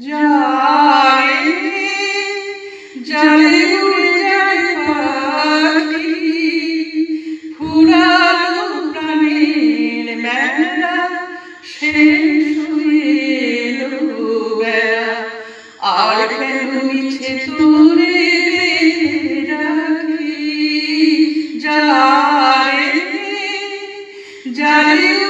জলে জলে উড়ে যায় পাখি। ফুরালো প্রাণের মেলা শেষ হইল বেলা। আর কেন মিছে তোরে রাখি জালে জালে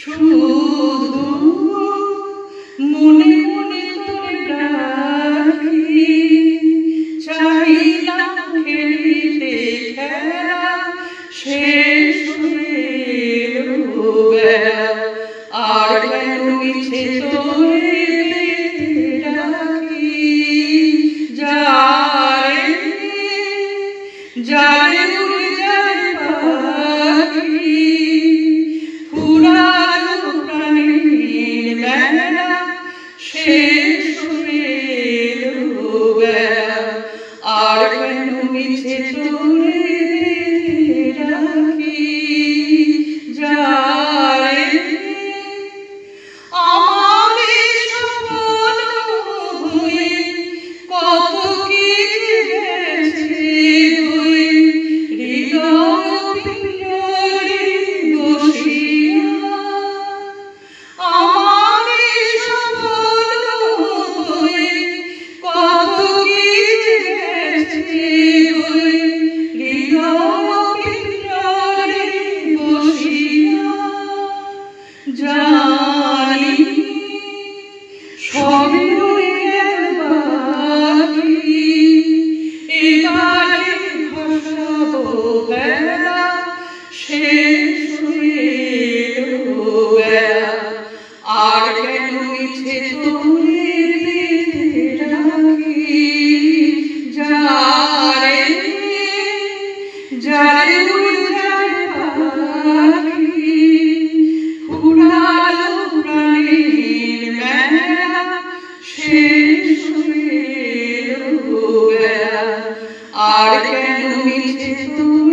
শুধু মনে মনে তোরে রাখি চাইলাম খেলিতে খেলা শেষ আর কেন মিছে তোরে ஆடுகளும் Oh. শেষ হয়ে আর কেন মিছে তুমি